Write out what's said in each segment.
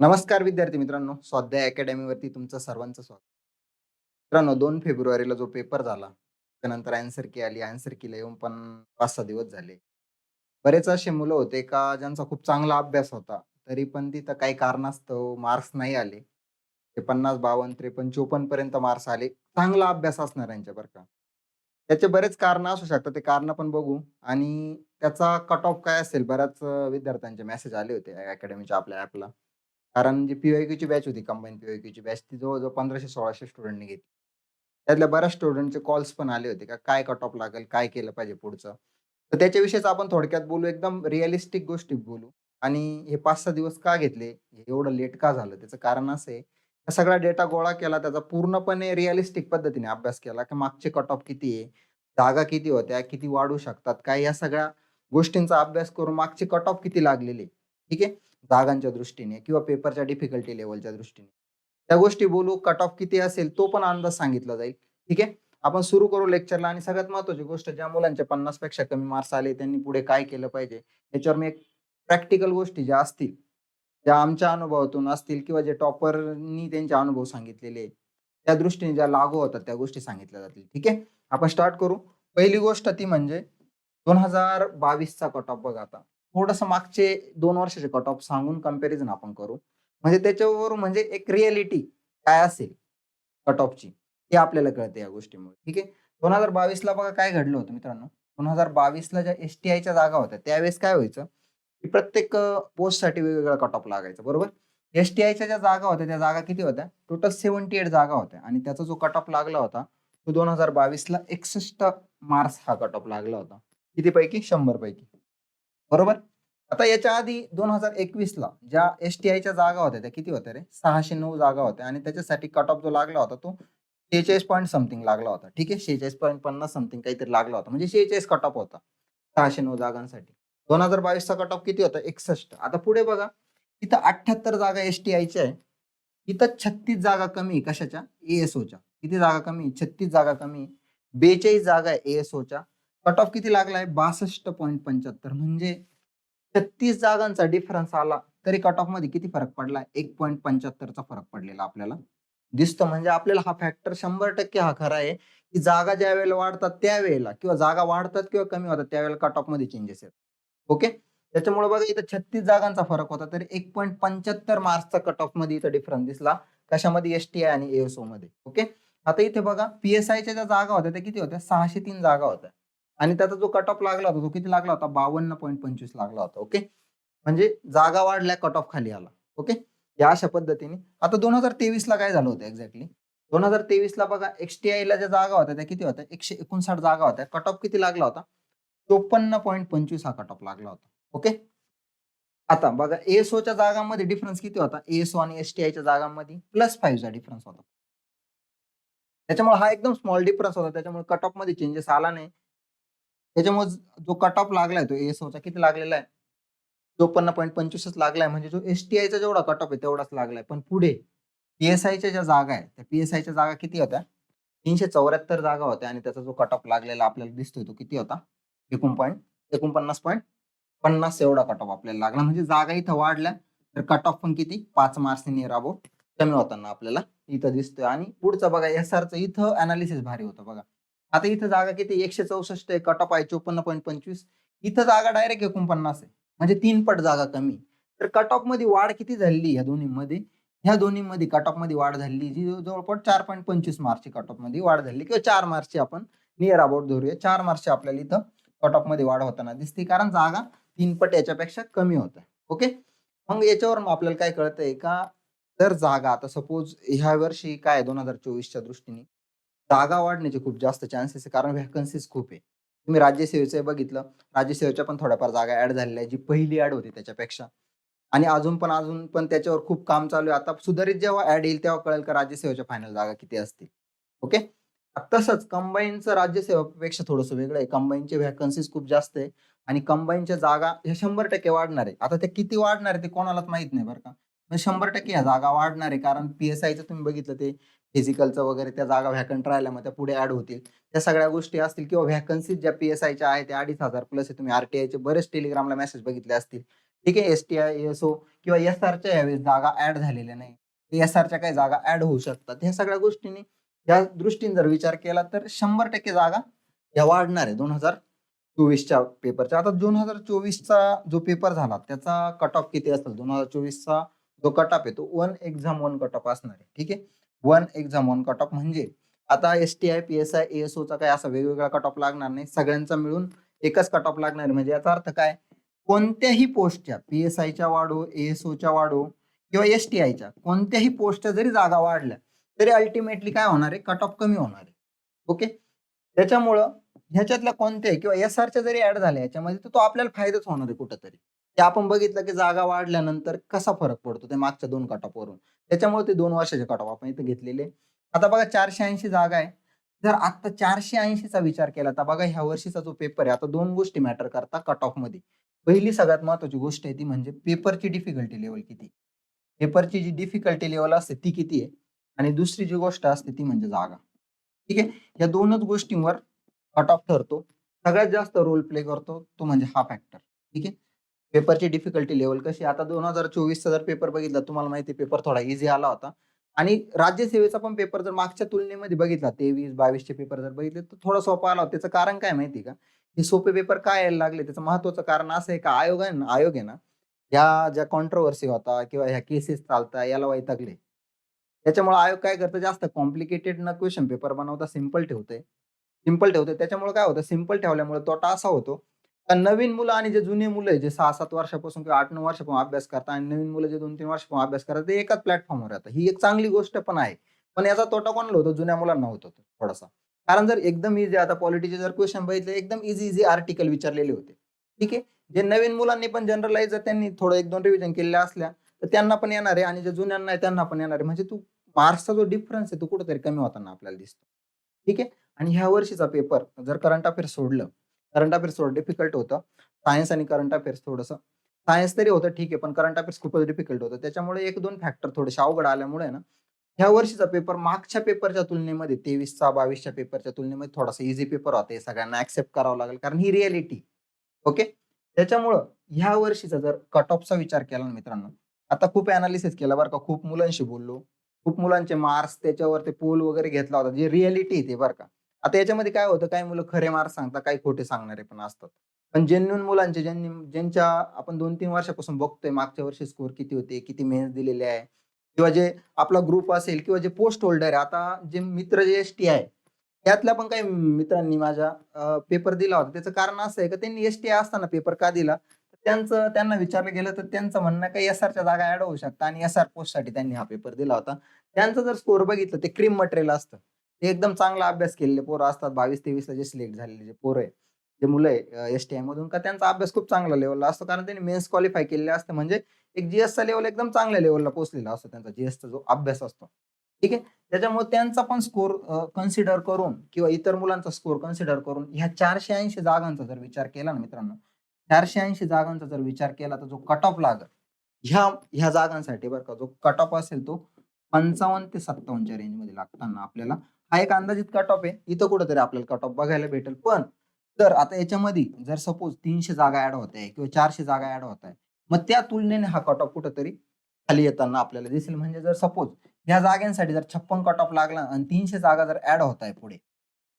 नमस्कार विद्यार्थी मित्रांनो. स्वाध्याय अकॅडमीवरती तुमचं सर्वांचं स्वागत. मित्रांनो दोन फेब्रुवारीला जो पेपर झाला त्यानंतर अँसर की आली. अँसर कीला येऊन पण पाच सहा दिवस झाले. बरेच असे मुलं होते का ज्यांचा खूप चांगला अभ्यास होता तरी पण तिथं काही कारणास्तव मार्क्स नाही आले. ते पन्नास बावन्न त्रेपन्न चोपन्न पर्यंत मार्क्स आले. चांगला अभ्यास असणार यांच्या बरं का. त्याचे बरेच कारण असू शकतात. ते कारण पण बघू. आणि त्याचा कट ऑफ काय असेल? बऱ्याच विद्यार्थ्यांचे मेसेज आले होते अकॅडमीच्या आपल्या ॲपला कारण जी पीवायक्यूची बॅच होती कंबाईन पीवायक्यूची बॅच ती जवळजवळ पंधराशे सोळाशे स्टुडंटनी घेतली. त्यातल्या बऱ्याच स्टुडंटचे कॉल्स पण आले होते का काय कट ऑफ लागेल काय केलं पाहिजे पुढचं? तर त्याच्याविषयीच आपण थोडक्यात बोलू एकदम रिअलिस्टिक गोष्टी बोलू. आणि हे पाच सहा दिवस का घेतले? हे एवढं लेट का झालं? त्याचं कारण असं आहे सगळा डेटा गोळा केला त्याचा पूर्णपणे रिअलिस्टिक पद्धतीने अभ्यास केला की मागचे कट ऑफ किती आहे? जागा किती होत्या? किती वाढू शकतात? काय या सगळ्या गोष्टींचा अभ्यास करून मागचे कट ऑफ किती लागलेले? ठीक आहे? जागांच्या दृष्टीने किंवा पेपरच्या डिफिकल्टी लेवलच्या दृष्टीने. त्या गोष्टी बोलू कट ऑफ किती असेल तो पण अंदाज सांगितला जाईल. ठीक आहे? आपण सुरू करू लेक्चरला आणि सगळ्यात महत्वाची गोष्ट ज्या मुलांचे पन्नासपेक्षा कमी मार्क्स आले त्यांनी पुढे काय केलं पाहिजे याच्यावर मी एक प्रॅक्टिकल गोष्टी ज्या असतील ज्या आमच्या अनुभवातून असतील किंवा जे टॉपरनी त्यांचे अनुभव सांगितलेले त्या दृष्टीने ज्या लागू होतात त्या गोष्टी सांगितल्या जातील. ठीक आहे? आपण स्टार्ट करू. पहिली गोष्ट ती म्हणजे दोन हजार बावीसचा कट ऑफ बघा आता. थोडंसं मागचे दोन वर्षाचे कट ऑफ सांगून कंपॅरिझन आपण करू. म्हणजे त्याच्यावर म्हणजे एक रिअलिटी काय असेल? कट ऑफची हे आपल्याला कळते या गोष्टीमुळे. ठीक आहे? दोन हजार बावीसला बघा काय घडलं होतं मित्रांनो. दोन हजार बावीसला ज्या एस टी आयच्या जागा होत्या त्यावेळेस काय व्हायचं? की प्रत्येक पोस्टसाठी वेगवेगळा कट ऑफ लागायचा. बरोबर? एस टी आयच्या ज्या जागा होत्या त्या जागा किती होत्या? टोटल सेव्हन्टी एट जागा होत्या. आणि त्याचा जो कट ऑफ लागला होता तो दोन हजार बावीसला एकसष्ट मार्क्स हा कट ऑफ लागला होता. किती पैकी शंभर पैकी बरोबर? आता याच्या आधी दोन हजार एकवीस ला ज्या एस टी आयच्या जागा होत्या त्या किती होत्या रे? सहाशे नऊ जागा होत्या आणि त्याच्यासाठी कट ऑफ जो लागला होता तो शेहेचाळीस पॉईंट समथिंग लागला होता. ठीक आहे? शेहेचाळीस पॉईंट पन्नास समथिंग काहीतरी लागला होता. म्हणजे शेहेचाळीस कट ऑफ होता सहाशे नऊ जागांसाठी. दोन हजार बावीसचा कट ऑफ किती होता? एकसष्ट. आता पुढे बघा. इथं अठ्ठ्याहत्तर जागा एस टी आयच्या आहे इथं छत्तीस जागा कमी आहे. कशाच्या? एएसओच्या किती जागा कमी? छत्तीस जागा कमी बेचाळीस जागा आहे एएसओच्या कट ऑफ किती लागलाय? बासष्ट पॉईंट पंच्याहत्तर. म्हणजे छत्तीस जागांचा डिफरन्स आला तरी कट ऑफमध्ये किती फरक पडला एक पॉईंट पंच्याहत्तरचा फरक पडलेला आपल्याला. दिसतो म्हणजे आपल्याला हा फॅक्टर शंभर टक्के हा खरा आहे की जागा ज्या वेळेला वाढतात त्यावेळेला किंवा जागा वाढतात किंवा कमी होतात त्यावेळेला कट ऑफमध्ये चेंजेस येतात. ओके त्याच्यामुळे बघा इथं छत्तीस जागांचा फरक होता तरी एक पॉईंट पंच्याहत्तर मार्क्सचा कट ऑफमध्ये इथं डिफरन्स दिसला. कशामध्ये? एस टी आय आणि एएसओ मध्ये. ओके आता इथे बघा पीएसआयच्या ज्या जागा होत्या त्या किती होत्या? सहाशे तीन जागा होत्या. आणि त्याचा जो कट ऑफ लागला होता तो किती लागला होता? बावन्न पॉईंट पंचवीस लागला होता ओके म्हणजे जागा वाढल्या कट ऑफ खाली आला ओके या अशा पद्धतीने. आता दोन हजार तेवीस ला काय झालं होतं एक्झॅक्टली दोन हजार तेवीस ला बघा एक्सटीआयला ज्या जागा होत्या त्या किती होत्या? एकशे एकोणसाठ जागा होत्या. कट ऑफ किती लागला होता? चोपन्न पॉईंट पंचवीस हा कट ऑफ लागला होता ओके आता बघा एएसओच्या जागांमध्ये डिफरन्स किती होता? एएसओ आणि एसटीआयच्या जागांमध्ये प्लस फाईव्हचा डिफरन्स होता. त्याच्यामुळे हा एकदम स्मॉल डिफरन्स होता. त्याच्यामुळे कट ऑफमध्ये चेंजेस आला नाही. त्याच्यामुळे जो कट ऑफ लागलाय तो एसओचा किती लागलेला आहे? चोपन्न पॉईंट पंचवीसच लागलाय म्हणजे जो एसटीआयचा जेवढा कट ऑफ आहे तेवढाच लागलाय. पण पुढे पीएसआयच्या ज्या जागा आहे त्या पीएसआयच्या जागा किती होत्या? तीनशे चौऱ्याहत्तर जागा होत्या आणि त्याचा जो कट ऑफ लागलेला आपल्याला दिसतोय तो किती होता? एकूण पॉईंट एकोणपन्नास पॉईंट पन्नास एवढा कट ऑफ आपल्याला लागला. म्हणजे जागा इथं वाढल्या तर कट ऑफ पण किती? पाच मार्क्सने नियर अबाउट कमी होताना आपल्याला इथं दिसतोय. आणि पुढचं बघा एस आरचं इथं अनालिसिस भारी होतं बघा. आता इथं जागा किती एकशे चौसष्ट आहे कट ऑफ आहे चोपन्न पॉईंट पंचवीस. इथं जागा डायरेक्ट एकोणपन्नास आहे. म्हणजे तीन पट जागा कमी. तर कट ऑफमध्ये वाढ किती झाली ह्या दोन्हीमध्ये? ह्या दोन्हीमध्ये कट ऑफमध्ये वाढ झाली जी जवळपास चार पॉईंट पंचवीस मार्चची कट ऑफमध्ये वाढ झाली किंवा चार मार्चची आपण नियर अबाउट धरूया. चार मार्चची आपल्याला इथं कट ऑफमध्ये वाढ होताना दिसते. कारण जागा तीन पट याच्यापेक्षा कमी होत ओके? मग याच्यावर मग आपल्याला काय कळतंय का? जर जागा आता सपोज ह्या वर्षी काय दोन हजार चोवीसच्या दृष्टीने जागा वाढण्याचे खूप जास्त चान्सेस आहे. कारण व्हॅकन्सीज खूप आहे. तुम्ही राज्यसेवेचं बघितलं. राज्यसेवेच्या पण थोड्याफार जागा ऍड झालेल्या आहे जी पहिली ऍड होती त्याच्यापेक्षा. आणि अजून पण अजून पण त्याच्यावर खूप काम चालू आहे. आता सुधारित जेव्हा ऍड येईल तेव्हा कळेल का राज्यसेवेच्या फायनल जागा किती असतील. ओके तसंच कंबाईनचं राज्यसेवापेक्षा थोडंसं वेगळं आहे. कंबाईनचे व्हॅकन्सीज खूप जास्त आहे. आणि कंबाईनच्या जागा ह्या शंभर टक्के वाढणार आहे. आता ते किती वाढणार आहे ते कोणालाच माहीत नाही बरं का. शंभर टक्के ह्या जागा वाढणार आहे. कारण पी एस आयचं तुम्ही बघितलं ते फिजिकलचं वगैरे त्या जागा व्हॅकंट राहिल्या मग त्या पुढे ऍड होतील. त्या सगळ्या गोष्टी असतील किंवा व्हॅकन्सीज ज्या पी एस आयच्या आहेत त्या अडीच हजार प्लस तुम्ही आरटीआयचे बरेच टेलिग्रामला मेसेज बघितले असतील. ठीक आहे S T I S O किंवा एस आरच्या यावेळेस जागा ऍड झालेल्या नाही. एस आरच्या काही जागा ऍड होऊ शकतात. ह्या सगळ्या गोष्टींनी या दृष्टीने जर विचार केला तर शंभर टक्के जागा या वाढणार आहे. दोन हजार चोवीसच्या पेपरच्या आता दोन हजार चोवीसचा जो पेपर झाला त्याचा कट ऑफ किती असेल? दोन हजार चोवीसचा जो कट ऑफ आहे तो one exam one cut off असणार आहे. ठीक आहे? One exam one cut off म्हणजे आता S T I P S I एसओचा काय असा वेगवेगळा कट ऑफ लागणार नाही. सगळ्यांचा मिळून एकच कट ऑफ लागणार आहे. म्हणजे याचा अर्थ काय? कोणत्याही पोस्टच्या पी एस आयच्या वाढो एएसओच्या वाढो किंवा एस टी आयच्या कोणत्याही पोस्टच्या जरी जागा वाढल्या तरी अल्टिमेटली काय होणार आहे? कट ऑफ कमी होणार आहे. ओके त्याच्यामुळं ह्याच्यातल्या कोणत्याही किंवा एस आरच्या जरी ऍड झाल्या याच्यामध्ये तर तो आपल्याला फायदाच होणार आहे कुठंतरी. ते आपण बघितलं की जागा वाढल्यानंतर कसा फरक पडतो ते मागच्या दोन कटॉपवरून वरून. त्याच्यामुळे ते दोन वर्षाचे कटॉप आपण इथे घेतलेले. आता बघा चारशे ऐंशी जागा आहे. जर आता चारशे ऐंशीचा विचार केला तर बघा ह्या वर्षीचा जो पेपर आहे आता दोन गोष्टी मॅटर करतात कट ऑफमध्ये. पहिली सगळ्यात महत्वाची गोष्ट आहे ती म्हणजे पेपरची डिफिकल्टी लेवल किती? पेपरची जी डिफिकल्टी लेवल असते ती किती आहे? आणि दुसरी जी गोष्ट असते ती म्हणजे जागा. ठीक आहे? या दोनच गोष्टींवर कट ऑफ ठरतो. सगळ्यात जास्त रोल प्ले करतो तो म्हणजे हा फॅक्टर ठीक आहे? पेपरची डिफिकल्टी लेवल कशी? आता दोन हजार चोवीसचा जर पेपर बघितला तुम्हाला माहिती पेपर थोडा इझी आला होता. आणि राज्यसेवेचा पण पेपर जर मागच्या तुलनेमध्ये बघितला तेवीस बावीसचे पेपर जर बघितले तर थोडा सोपा आला होता. त्याचं कारण काय माहिती का? हे सोपे पेपर काय यायला लागले? त्याचं महत्वाचं कारण असं आहे का? आयोग आहे ना आयोग आहे ना? ह्या ज्या कॉन्ट्रोवर्सी होता किंवा ह्या केसेस चालता याला वैतागले. त्याच्यामुळे आयोग काय करतं? जास्त कॉम्प्लिकेटेड न क्वेश्चन पेपर बनवता सिंपल ठेवते सिंपल ठेवते त्याच्यामुळे काय होतं? सिंपल ठेवल्यामुळे तोटा असा होतो नवीन मुलं आणि जे जुने मुलं आहे जे सहा सात वर्षापासून किंवा आठ नऊ वर्षापासून अभ्यास करतात आणि नवीन मुलं जे दोन तीन वर्षापासून अभ्यास करतात ते एकाच प्लॅटफॉर्मवर येतात ही एक चांगली गोष्ट पण आहे. पण याचा तोटा कोणाला होतो? जुन्या मुलांना होतो थोडासा. कारण जर एकदम इझी आता पॉलिटीचे जर क्वेश्चन बघितले एकदम इझी इझी आर्टिकल विचारलेले होते. ठीक आहे? जे नवीन मुलांनी पण जनरलाइज जर त्यांनी थोडं एक दोन रिव्हिजन केलेल्या असल्या तर त्यांना पण येणार आहे आणि जे जुन्यांना आहे त्यांना पण येणार आहे. म्हणजे तू मार्क्सचा जो डिफरन्स आहे तो कुठेतरी कमी होताना आपल्याला दिसतो. ठीक आहे? आणि ह्या वर्षीचा पेपर जर करंट अफेअर सोडलं करंट अफेअर्स थोडं डिफिकल्ट होतं. सायन्स आणि करंट अफेअर्स थोडंसं. सायन्स तरी होतं ठीक आहे पण करंट अफेअर्स खूपच डिफिकल्ट होतं. त्याच्यामुळे एक दोन फॅक्टर थोडेसे अवघड आल्यामुळे ना ह्या वर्षीचा पेपर मागच्या पेपरच्या तुलनेमध्ये तेवीसचा बावीसच्या पेपरच्या तुलनेमध्ये थोडासा इझी पेपर होता. हे सगळ्यांना ऍक्सेप्ट करावं लागेल कारण ही रियालिटी ओके त्याच्यामुळं ह्या वर्षीचा जर कट ऑफचा विचार केला ना मित्रांनो आता खूप अनालिसिस केला बरं का. खूप मुलांशी बोललो. खूप मुलांचे मार्क्स त्याच्यावर ते पोल वगैरे घेतला होता. जे रियालिटी ते बरं का. आता याच्यामध्ये काय होतं काही मुलं खरे मार्क सांगतात काही खोटे सांगणारे पण असतात. पण जेन्युन मुलांचे ज्यांनी ज्यांच्या आपण दोन तीन वर्षापासून बघतोय मागच्या वर्षी स्कोर किती होते किती मेहनत दिलेले आहे किंवा जे आपला ग्रुप असेल किंवा जे पोस्ट होल्डर आहे आता जे मित्र जे एस टी आहे त्यातल्या पण काही मित्रांनी माझ्या पेपर दिला होता. त्याचं कारण असं आहे का त्यांनी एस टी असताना पेपर का दिला? त्यांचं त्यांना विचारलं गेलं तर त्यांचं म्हणणं काही एस आरच्या जागा ऍड होऊ शकतात आणि एस आर पोस्टसाठी त्यांनी हा पेपर दिला होता. त्यांचं जर स्कोर बघितलं ते क्रीम मटेरियल असतं. एकदम चांगला अभ्यास केलेले पोरं असतात. बावीस तेवीसला जे सिलेक्ट झालेले जे पोरं आहे जे मुलं आहे एस टी आय मधून का त्यांचा अभ्यास खूप चांगला लेवलला असतो. कारण त्यांनी मेन्स क्वालिफाय केलेले असते. म्हणजे एक जीएसचा लेवल एकदम चांगल्या लेवलला पोहोचलेला असतो त्यांचा जीएसचा जो अभ्यास असतो. ठीक आहे? त्याच्यामुळे त्यांचा पण स्कोर कन्सिडर करून किंवा इतर मुलांचा स्कोर कन्सिडर करून ह्या चारशे ऐंशी जागांचा जर विचार केला ना मित्रांनो चारशे ऐंशी जागांचा जर विचार केला तर जो कट ऑफ लागल ह्या ह्या जागांसाठी बरं का जो कट ऑफ असेल तो पंचावन्न ते सत्तावन्नच्या रेंजमध्ये लागताना आपल्याला हा एक अंदाजित कट ऑफ आहे. इथं कुठंतरी आपल्याला कट ऑफ बघायला भेटेल. पण जर आता याच्यामध्ये जर सपोज तीनशे जागा ऍड होत आहे किंवा चारशे जागा ऍड होत आहे मग त्या तुलनेने हा कट ऑफ कुठंतरी खाली येताना आपल्याला दिसेल. म्हणजे जर सपोज या जागांसाठी जर छप्पन कट ऑफ लागला आणि तीनशे जागा जर ऍड होत आहे पुढे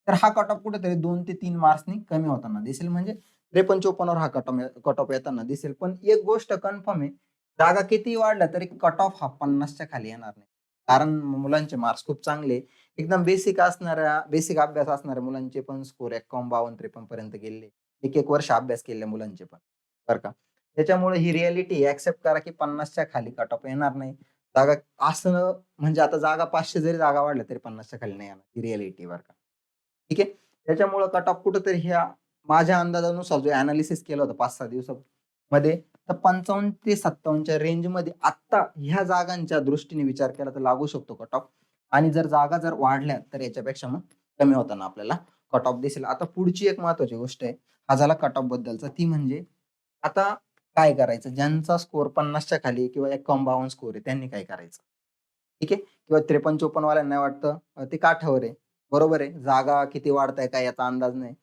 तर हा कट ऑफ कुठेतरी दोन ते तीन मार्क्सनी कमी होताना दिसेल. म्हणजे त्रेपन्न चोपन्नवर हा कट ऑफ कट ऑफ येताना दिसेल. पण एक गोष्ट कन्फर्म आहे जागा किती वाढल्या तरी कट ऑफ हा पन्नासच्या खाली येणार नाही. कारण मुलांचे मार्क्स खूप चांगले एकदम बेसिक असणाऱ्या बेसिक अभ्यास असणाऱ्या मुलांचे पण स्कोर एक्कावन्न बावन्न त्रेपन्न पर्यंत गेले. एक एक वर्ष अभ्यास केलेल्या मुलांचे पण. बरं का? त्याच्यामुळे ही रियालिटी ऍक्सेप्ट करा की पन्नासच्या खाली कट ऑफ येणार नाही. जागा असं म्हणजे आता जागा पाचशे जरी जागा वाढल्या तरी पन्नासच्या खाली नाही येणार ही रियालिटी बरं का? ठीक आहे? त्याच्यामुळे कट ऑफ कुठंतरी ह्या माझ्या अंदाजानुसार जो अनालिसिस केलं होतं पाच सहा दिवसामध्ये तर पंचावन्न ते सत्तावन्नच्या रेंजमध्ये आत्ता ह्या जागांच्या दृष्टीने विचार केला तर लागू शकतो कट ऑफ आणि जर जागा जर वाढल्या तर याच्यापेक्षा मग कमी होताना आपल्याला कट ऑफ दिसेल. आता पुढची एक महत्वाची गोष्ट आहे हा झाला कट ऑफ बद्दलचा. ती म्हणजे आता काय करायचं? ज्यांचा स्कोर पन्नासच्या खाली किंवा एक बावन्न स्कोर आहे त्यांनी काय करायचं? ठीक आहे? किंवा त्रेपन्न चोपन्न वाल्यांना वाटतं ते काठावर आहे. बरोबर आहे? जागा किती वाढताय काय याचा अंदाज नाही.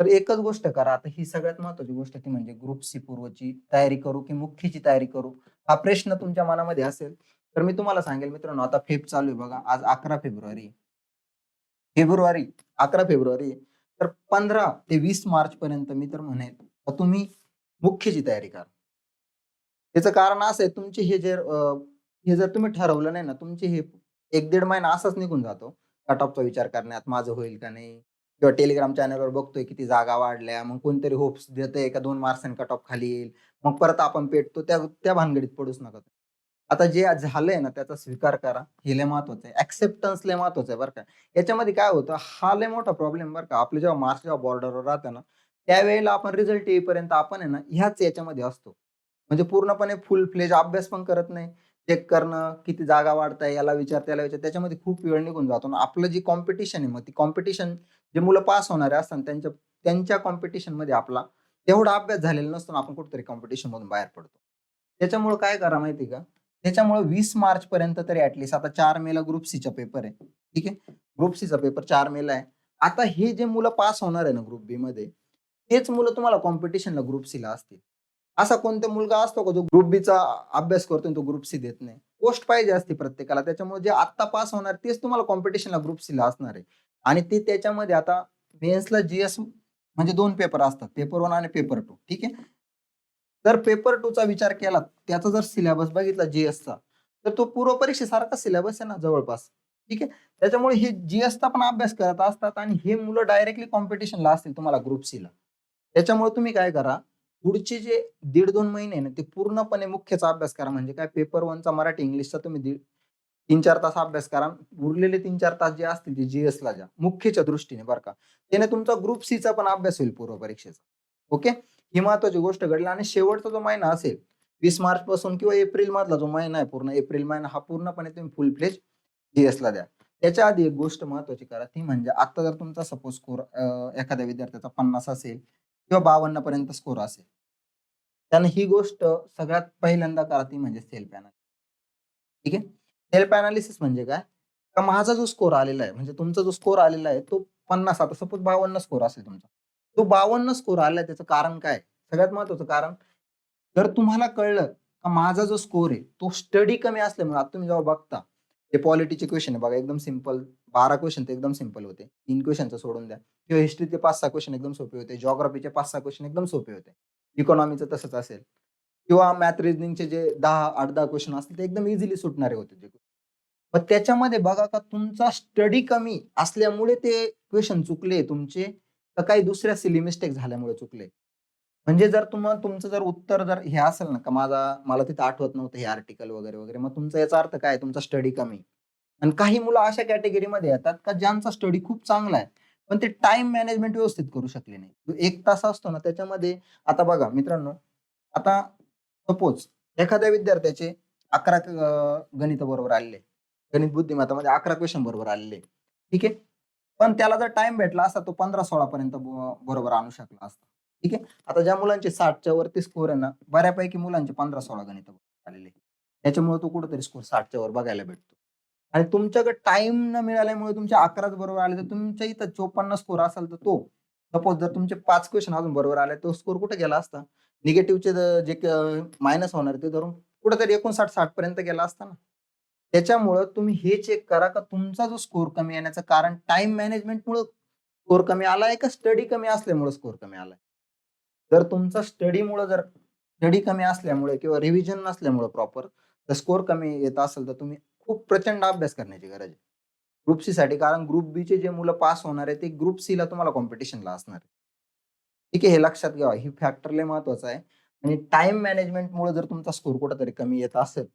तर एकच गोष्ट करा. आता ही सगळ्यात महत्वाची गोष्ट ती म्हणजे ग्रुप सी पूर्वची तयारी करू की मुख्यची तयारी करू? हा प्रश्न तुमच्या मनामध्ये असेल तर मी तुम्हाला सांगेल मित्रांनो आता फेब चालू आहे बघा. आज अकरा फेब्रुवारी फेब्रुवारी अकरा फेब्रुवारी तर पंधरा ते वीस मार्च पर्यंत मी तर म्हणेल तुम्ही मुख्यची तयारी करा. त्याचं कारण असं आहे तुमचे हे जे हे जर तुम्ही ठरवलं नाही ना तुमचे हे एक दीड महिना असाच निघून जातो. कट ऑफचा विचार करण्यात माझं होईल का नाही? किंवा टेलिग्राम चॅनलवर बघतोय किती जागा वाढल्या मग कोणतरी होप्स देतंय का दोन मार्क्स कट ऑफ खाली येईल? मग परत आपण पेटतो त्या त्या भानगडीत पडूच नका आता जे आज झालंय ना त्याचा स्वीकार करा. हे लय महत्वाचं आहे. ऍक्सेप्टन्स लय महत्वाचं आहे बरं का. याच्यामध्ये काय होतं हा लय मोठा प्रॉब्लेम बरं का. आपलं जेव्हा मार्क्स जेव्हा बॉर्डरवर राहतं ना त्यावेळेला आपण रिझल्ट येईपर्यंत आपण आहे ना ह्याच याच्यामध्ये असतो. म्हणजे पूर्णपणे फुल फ्लेज अभ्यास पण करत नाही. चेक करणं किती जागा वाढताय याला विचार त्याला विचार. त्याच्यामध्ये खूप वेळ निघून जातो. ना आपलं जी कॉम्पिटिशन आहे मग ती कॉम्पिटिशन जे मुलं पास होणारे असतात त्यांच्या त्यांच्या कॉम्पिटिशनमध्ये आपला तेवढा अभ्यास झालेला नसतो आपण कुठेतरी कॉम्पिटिशन मधून बाहेर पडतो. त्याच्यामुळे काय करा माहिती का? त्याच्यामुळे वीस मार्च पर्यंत तरी ऍटलिस्ट आता चार मेला ग्रुप सीचा पेपर आहे. ठीक आहे? ग्रुप सीचा पेपर चार मेला आहे. आता हे जे मुलं पास होणार आहे ना ग्रुप बी मध्ये तेच मुलं तुम्हाला कॉम्पिटिशनला ग्रुप सी ला असतील. असा कोणता मुलगा असतो का जो ग्रुप बीचा अभ्यास करतो तो ग्रुप सी देत नाही? पोस्ट पाहिजे असते प्रत्येकाला. त्याच्यामुळे जे आत्ता पास होणार तेच तुम्हाला कॉम्पिटिशनला ग्रुप सीला असणार आहे. आणि ते त्याच्यामध्ये आता मेन्सला जीएस म्हणजे दोन पेपर असतात. पेपर वन आणि पेपर टू ठीक आहे? जर पेपर टू चा विचार केला त्याचा जर सिलेबस बघितला जीएसचा तर तो पूर्व परीक्षेसारखा सिलेबस आहे ना जवळपास. ठीक आहे? त्याच्यामुळे हे जीएसचा पण अभ्यास करत असतात आणि हे मुलं डायरेक्टली कॉम्पिटिशनला असतील तुम्हाला ग्रुप सी ला. त्याच्यामुळे तुम्ही काय करा पुढचे जे दीड दोन महिने आहे ना ते पूर्णपणे मुख्यचा अभ्यास करा. म्हणजे काय पेपर वनचा मराठी इंग्लिशचा तुम्ही दीड तीन चार तास अभ्यास करा. उरलेले तीन चार तास जे असतील ते जीएस ला ज्या मुख्यच्या दृष्टीने बरं का. त्याने तुमचा ग्रुप सी चा पण अभ्यास होईल पूर्व परीक्षेचा ओके? ही महत्वाची गोष्ट घडली आणि शेवटचा जो महिना असेल वीस मार्च पासून किंवा एप्रिल मधला जो महिना आहे पूर्ण एप्रिल महिना हा पूर्णपणे तुम्ही फुल फ्लेज जीएसला द्या. त्याच्या आधी एक गोष्ट महत्वाची करा ती म्हणजे आता जर तुमचा सपोज स्कोर एखाद्या विद्यार्थ्याचा पन्नास असेल किंवा बावन्न पर्यंत स्कोर असेल त्यानं ही गोष्ट सगळ्यात पहिल्यांदा करा ती म्हणजे सेल्फ अनालिसिस ठीक आहे? सेल्फ अनालिसिस म्हणजे काय? का माझा जो स्कोर आलेला आहे म्हणजे तुमचा जो स्कोर आलेला आहे तो पन्नास आता सपोज बावन्न स्कोर असेल तुमचा. तो बावन्न स्कोर आलाय त्याचं कारण काय? सगळ्यात महत्वाचं कारण जर तुम्हाला कळलं का माझा जो स्कोर आहे तो स्टडी कमी असल्यामुळे आता तुम्ही जेव्हा बघता ते पॉलिटीचे क्वेश्चन आहे बघा एकदम सिंपल बारा क्वेश्चन ते एकदम सिंपल होते. तीन क्वेश्चनचं सोडून द्या. किंवा हिस्ट्रीचे पाच सहा क्वेश्चन एकदम सोपे होते. जॉग्राफीचे पाच सहा क्वेश्चन एकदम सोपे होते. इकॉनॉमीचं तसंच असेल. किंवा मॅथ रिजनिंगचे जे दहा आठ दहा क्वेश्चन असतील ते एकदम इझिली सुटणारे होते ते मग त्याच्यामध्ये बघा का तुमचा स्टडी कमी असल्यामुळे ते क्वेश्चन चुकले तुमचे. तर काही दुसऱ्या सिली मिस्टेक झाल्यामुळे चुकले. म्हणजे जर तुम्हाला तुमचं जर उत्तर जर हे असेल ना का माझा मला तिथं आठवत नव्हतं हे आर्टिकल वगैरे वगैरे मग तुमचा याचा अर्थ काय? तुमचा स्टडी कमी. आणि काही मुलं अशा कॅटेगरीमध्ये येतात का ज्यांचा स्टडी खूप चांगला आहे पण ते टाइम मॅनेजमेंट व्यवस्थित करू शकले नाही. जो एक तास असतो ना त्याच्यामध्ये आता बघा मित्रांनो आता सपोज एखाद्या विद्यार्थ्याचे अकरा गणित बरोबर आलेले. गणित बुद्धिमत्तामध्ये अकरा क्वेश्चन बरोबर आलेले. ठीक आहे? पण त्याला जर टाइम भेटला असता तो पंधरा सोळा पर्यंत बरोबर आणू शकला असता. ठीक आहे? आता ज्या मुलांचे साठच्या वरती स्कोर आहे ना बऱ्यापैकी मुलांचे पंधरा सोळा गणित आलेले त्याच्यामुळे तो कुठेतरी स्कोर साठच्या वर बघायला भेटतो. आणि तुमच्याकडे टाइम न मिळाल्यामुळे तुमच्या अकराच बरोबर आले तर तुमच्या इथं चोपन्न स्कोर असेल तर तो सपोज जर तुमचे पाच क्वेश्चन अजून बरोबर आले तो स्कोर कुठे गेला असता? निगेटिव्हचे जे मायनस होणार ते धरून कुठेतरी एकोणसाठ साठ पर्यंत गेला असता ना. त्याच्यामुळं तुम्ही हे चेक करा का तुमचा जो स्कोर कमी येण्याचं कारण टाइम मॅनेजमेंटमुळं स्कोर कमी आलाय का स्टडी कमी असल्यामुळे स्कोर कमी आलाय? जर तुमचा स्टडीमुळे जर स्टडी कमी असल्यामुळे किंवा रिव्हिजन नसल्यामुळे प्रॉपर तर स्कोर कमी येत असेल तर तुम्ही खूप प्रचंड अभ्यास करण्याची गरज आहे. ग्रुप सी साठी कारण ग्रुप बी चे जे मुलं पास होणार आहे ते ग्रुप सी ला तुम्हाला कॉम्पिटिशनला असणार आहे. ठीक आहे हे लक्षात घ्या. ही फॅक्टर लय महत्वाचं आहे. आणि टाइम मॅनेजमेंटमुळे जर तुमचा स्कोर कुठेतरी कमी येत असेल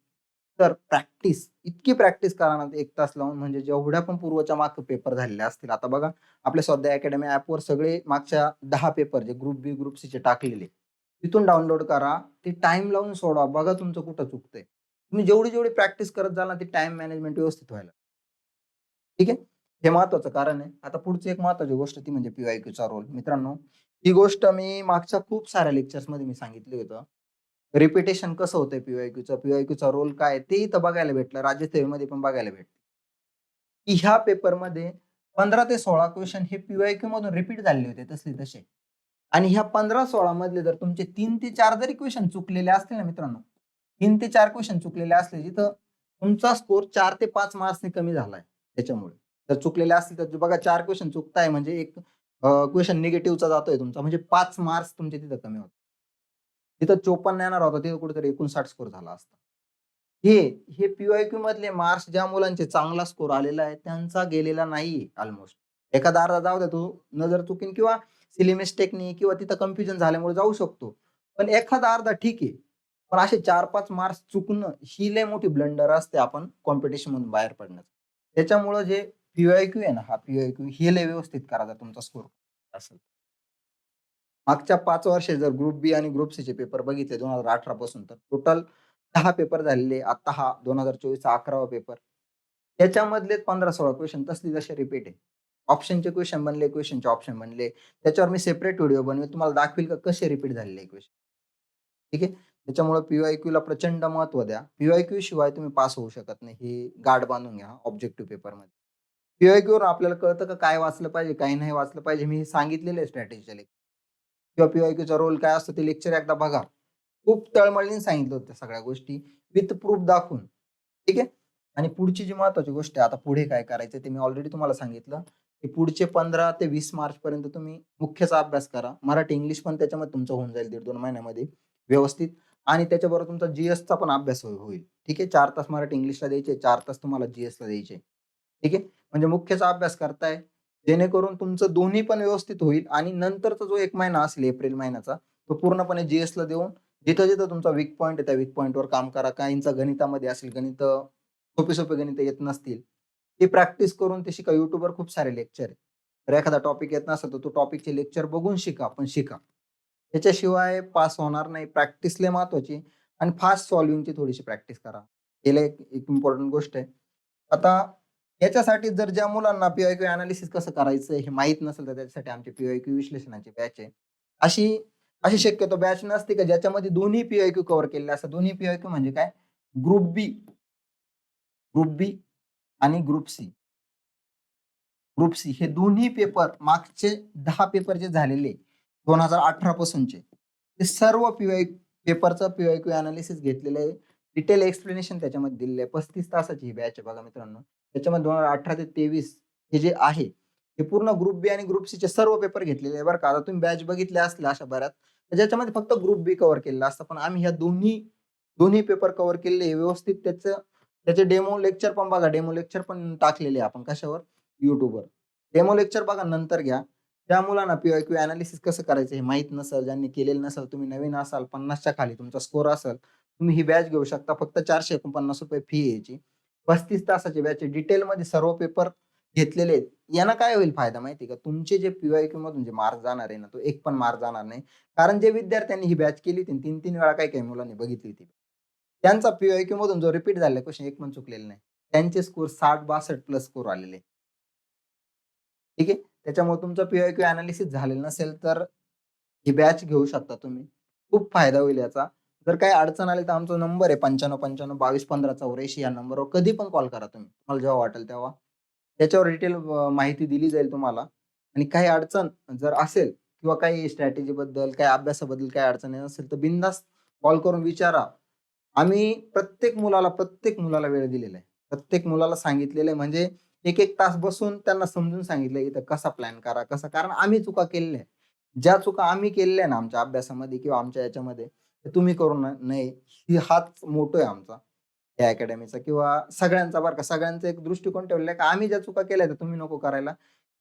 तर प्रॅक्टिस इतकी प्रॅक्टिस करा ना एक तास लावून. म्हणजे जेवढ्या पण पूर्वच्या माग पेपर झालेले असतील आता बघा आपल्या स्वाध्याय अकॅडमी ऍपवर सगळे मागच्या दहा पेपर जे ग्रुप बी ग्रुप सी चे टाकलेले तिथून डाउनलोड करा. ते टाइम लावून सोडवा बघा तुमचं कुठं चुकतंय. तुम्ही जेवढी जेवढी प्रॅक्टिस करत जाल ना ती टाइम मॅनेजमेंट व्यवस्थित व्हायला. ठीक आहे? हे महत्वाचं कारण आहे. आता पुढची एक महत्वाची गोष्ट ती म्हणजे पीवायक्यूचा रोल मित्रांनो ही गोष्ट मी मागच्या खूप साऱ्या लेक्चर्समध्ये मी सांगितली होतं. रिपिटेशन कसं होतंय पीवायक्यूचं, पीवायक्यूचा रोल काय ते इथं बघायला भेटलं. राज्यसेवेमध्ये पण बघायला भेटलं. की ह्या पेपरमध्ये 15 ते सोळा क्वेश्चन हे पीवायक्यू मधून रिपीट झालेले होते तसले तसे. आणि ह्या 15-16 मधले जर तुमचे तीन ते चार जरी क्वेशन चुकलेले असतील ना मित्रांनो, तीन ते चार क्वेश्चन चुकलेले असले, जिथं तुमचा स्कोर चार ते पाच मार्क्सने कमी झालाय त्याच्यामुळे. जर चुकलेले असतील तर बघा चार क्वेश्चन चुकताय म्हणजे एक क्वेश्चन निगेटिव्हचा जातोय तुमचा म्हणजे पाच मार्क्स तुमचे तिथं कमी होतात. तिथं 54 येणार होता तिथं कुठेतरी 59 स्कोर झाला असता. हे, हे पीवायक्यू मधले मार्क्स ज्या मुलांचे चांगला स्कोर आलेला आहे त्यांचा गेलेला नाहीये ऑलमोस्ट एखादा अर्धा जाऊ द्या तो नजर चुकीन किंवा सिली मिस्टेकनी किंवा तिथं कन्फ्युजन झाल्यामुळे जाऊ शकतो. पण एखादा अर्धा ठीक आहे. पण असे 4-5 मार्क्स चुकणं ही लय मोठी ब्लंडर असते आपण कॉम्पिटिशन मधून बाहेर पडण्याचं. त्याच्यामुळं जे पीवायक्यू आहे ना, हा पीवायक्यू हे लय व्यवस्थित करायचा तुमचा स्कोर असेल. मागच्या पाच वर्षे जर ग्रुप बी आणि ग्रुप सीचे पेपर बघितले 2018 पासून तर टोटल दहा पेपर झालेले. आता हा 2024चा 11वा पेपर. त्याच्यामधले पंधरा सोळा क्वेश्चन तसली जसे रिपीट आहे. ऑप्शनचे क्वेशन बनले, क्वेश्चनचे ऑप्शन बनले. त्याच्यावर मी सेपरेट व्हिडिओ बनवेल तुम्हाला दाखवेल का कसे रिपीट झालेले क्वेश्चन ठीक आहे. त्याच्यामुळे पीवायक्यूला प्रचंड महत्त्व द्या. पीवायक्यू शिवाय तुम्ही पास होऊ शकत नाही. ही गाठ बांधून घ्या ऑब्जेक्टिव्ह पेपरमध्ये. पीवायक्यूवरून आपल्याला कळतं का काय वाचलं पाहिजे, काय नाही वाचलं पाहिजे. मी सांगितलेलं आहे स्ट्रॅटेजीच्या लेक्चर किंवा पीवायक्यूचा रोल काय असतो ते लेक्चर एकदा बघा. खूप तळमळीने सांगितलं होतं सगळ्या गोष्टी विथ प्रूफ दाखवून. ठीक आहे. आणि पुढची जी महत्वाची गोष्ट आहे आता पुढे काय करायचं ते मी ऑलरेडी तुम्हाला सांगितलं, की पुढचे 15 ते 20 मार्चपर्यंत तुम्ही मुख्यचा अभ्यास करा. मराठी, इंग्लिश पण त्याच्यामध्ये तुमचं होऊन जाईल 1.5-2 महिन्यामध्ये व्यवस्थित आणि त्याच्याबरोबर तुमचा जीएसचा पण अभ्यास हो-, होईल. ठीक आहे. चार तास मराठी, इंग्लिशला द्यायचे, चार तास तुम्हाला जीएसला द्यायचे. ठीक आहे. म्हणजे मुख्यचा अभ्यास करताय जेणेकरून तुमचं दोन्ही पण व्यवस्थित होईल आणि नंतरचा जो एक महिना असेल एप्रिल महिन्याचा तो पूर्णपणे जीएसला देऊन जिथं-जिथं तुमचा वीक पॉईंट आहे त्या वीक पॉईंटवर काम करा. काहींचा गणितामध्ये असेल, गणित सोपे सोपे गणित येत नसतील. ती प्रॅक्टिस करून ते शिका. युट्यूबवर खूप सारे लेक्चर आहे. तर एखादा टॉपिक येत नसेल तर तो टॉपिकचे लेक्चर बघून शिका, पण शिका. त्याच्याशिवाय पास होणार नाही. प्रॅक्टिस लय महत्वाची आणि फास्ट सॉल्विंगची थोडीशी प्रॅक्टिस करा. हे एक इम्पॉर्टंट गोष्ट आहे. आता याच्यासाठी जर ज्या मुलांना पीआयक्यू अनालिसिस कसं करायचं हे माहीत नसेल तर त्याच्यासाठी आमचे पीआयक्यू विश्लेषणाची बॅच आहे. अशी अशी शक्यतो बॅच नसते का ज्याच्यामध्ये दोन्ही पीआयक्यू कव्हर केलेले असतात. दोन्ही पीआयक्यू म्हणजे काय? ग्रुप बी ग्रुप बी आणि ग्रुप सी. ग्रुप सी हे दोन्ही पेपर मागचे दहा पेपर जे झालेले 2018 पासूनचे ते सर्व पीवाय पेपरचं पीआयक्यू एनालिसिस घेतलेलं आहे. डिटेल एक्सप्लेनेशन त्याच्यामध्ये दिलेलं आहे. 35 तासाची ही बॅच आहे बघा मित्रांनो. त्याच्यामध्ये 2018 ते 23 हे जे आहे हे पूर्ण ग्रुप बी आणि ग्रुप सीचे सर्व पेपर घेतलेले आहे बरं का. आता तुम्ही बॅच बघितल्या असल्या अशा बऱ्याच ज्याच्यामध्ये फक्त ग्रुप बी कव्हर केलेला असतं. पण आम्ही ह्या दोन्ही दोन्ही पेपर कव्हर केलेले व्यवस्थित त्याचं त्याचे डेमो लेक्चर पण बघा. डेमो लेक्चर पण टाकलेले आपण कशावर? युट्यूबवर डेमो लेक्चर बघा नंतर घ्या. त्या मुलांना पीवायक्यू अनालिसिस कसं करायचं हे माहीत नसेल, ज्यांनी केलेलं नसेल, तुम्ही नवीन असाल, 50च्या खाली तुमचा स्कोर असेल, तुम्ही ही बॅच घेऊ शकता. फक्त ₹449 फी यायची पस्तीस तासाचे बॅच डिटेलमध्ये सर्व पेपर घेतलेले आहेत. यांना काय होईल फायदा माहिती का? तुमचे जे पीवायक्यू मधून जे मार्क जाणार आहे ना, तो एक पण मार्क जाणार नाही. कारण जे विद्यार्थ्यांनी ही बॅच केली होती 3-3 वेळा काही-काही मुलांनी बघितली होती. त्यांचा पीवायक्यू मधून जो रिपीट झालेला क्वेश्चन एक पण चुकलेला नाही. त्यांचे स्कोर 60-62 प्लस स्कोर आलेले. ठीक आहे. त्याच्यामुळे तुमचं पीवायक्यू एनालिसिस झालेलं नसेल तर ही बॅच घेऊ शकता तुम्ही. खूप फायदा होईल याचा. जर काही अडचण आली तर आमचा नंबर आहे 9595221584 या नंबरवर कधी पण कॉल करा तुम्ही. तुम्हाला जेव्हा वाटेल तेव्हा. त्याच्यावर डिटेल माहिती दिली जाईल तुम्हाला आणि काही अडचण जर असेल किंवा काही स्ट्रॅटेजीबद्दल, काही अभ्यासाबद्दल काही अडचणी असेल तर बिनधास्त कॉल करून विचारा. आम्ही प्रत्येक मुलाला, प्रत्येक मुलाला वेळ दिलेला आहे. प्रत्येक मुलाला सांगितलेलं आहे म्हणजे 1-1 तास बसून त्यांना समजून सांगितलं इथं कसा प्लॅन करा, कसा कारण आम्ही चुका केलेल्या ज्या चुका आम्ही केलेल्या ना आमच्या अभ्यासामध्ये किंवा आमच्या याच्यामध्ये तुम्ही करू नये ही हाच मोठो आहे आमचा या अकॅडमीचा किंवा सगळ्यांचा बरं का. सगळ्यांचा एक दृष्टिकोन ठेवलेला आहे, का आम्ही ज्या चुका केल्या त्या तुम्ही नको करायला.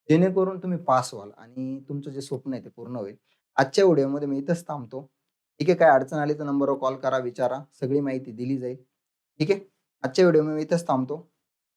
जेणेकरून तुम्ही पास व्हाल आणि तुमचं जे स्वप्न आहे ते पूर्ण होईल. आजच्या व्हिडिओमध्ये मी इथंच थांबतो. ठीक आहे. काय अडचण आली तर नंबरवर कॉल करा, विचारा. सगळी माहिती दिली जाईल. ठीक आहे. आजच्या व्हिडिओ मी इथंच थांबतो.